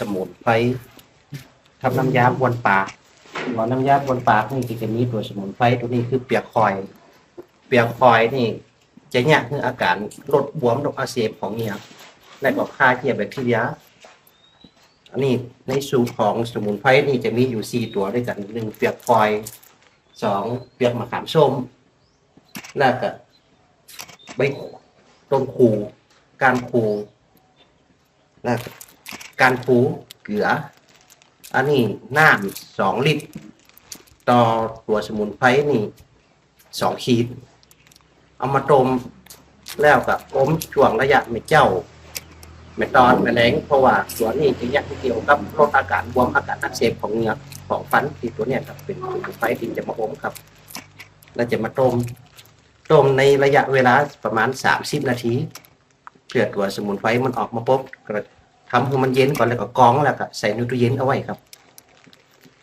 สมุนไพรทำน้ำยาบวนปากหัวน้ำยาบวนปากนี่ก็จะมีตัวสมุนไพรตัวนี้คือเปียกคอย เปียกคอยนี่ จะเนี่ยคืออาการลดบวมลดอักเสบของเนี่ยและก็ฆ่าเชื้อแบคทีเรียอันนี้ในสูตรของสมุนไพรนี่จะมีอยู่สี่ตัวด้วยกันหนึ่งเปียกคอยสองเปียกมะขามส้มแล้วก็ใบต้นคูการคูแล้ว การคูเกลือ อันนี้น้ำสองลิตร ต่อตัวสมุนไพรนี่สองขีด เอามาต้มแล้วกับอมช่วงระยะไม่เจ้าไม่ตอนไม่แรงเพราะว่าตัวนี้จะยักเกี่ยวกับลดอาการบวมอาการอักเสบของเนื้อของฟันที่ตัวเนี้ยครับเป็นสมุนไพรที่จะมาอมครับ แล้วจะมาต้มต้มในระยะเวลาประมาณสามสิบนาทีเพื่อตัวสมุนไพรมันออกมาปุ๊บก็ ทำให้มันเย็นก่อนแล้วก็กรองแล้วก็ใส่ในตู้เย็นเอาไว้ครับ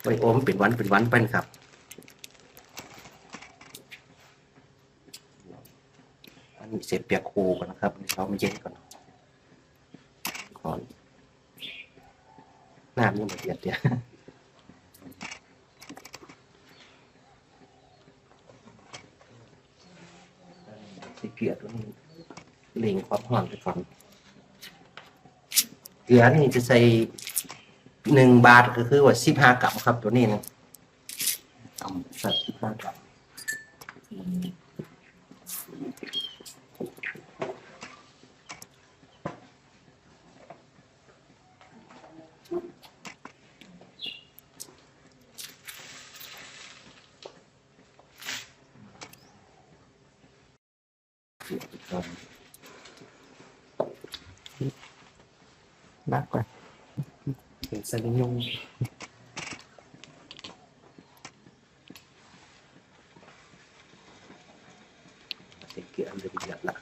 ไว้อมเป็นวันเป็นวันเป็นครับอันนี้เสร็จเปียกคูก่อนนะครับเรามันเย็นก่อนก่อนน้ำนี่มันเดือดเดียวส่เกลือตัวนี้เล็งความร้อนไปก่อน เกลือนี่จะใส่หนึ่งบาทก็คือว่าสิบห้ากรัมครับตัวนี้นะเอาใส่สิบห้ากรัมสัตว์สิบห้ากรัม นจะเดือดละ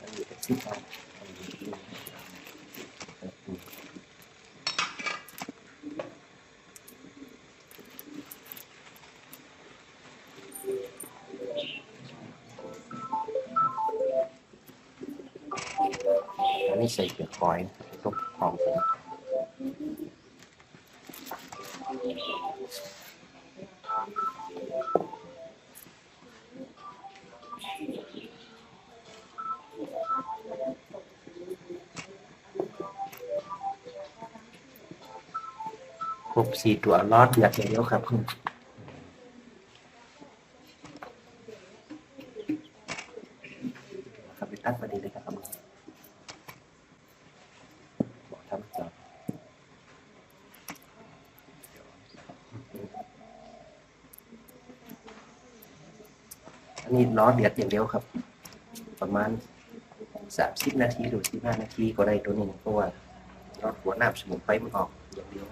อันนี้ อันนี้ใส่เกลือคอยต้มหอมผมครบสี่ตัวรอดอยางเดียวครับคุณครับไปตัดพอดีเลยครับบอกทำต่อ อันนี้ล้อเดือดอย่างเดียวครับ ประมาณสามสิบนาทีหรือสิบห้านาทีก็ได้ตัวนี้เพราะว่าล้อหัวน้ำสมุนไพรมันออกอย่างเดียว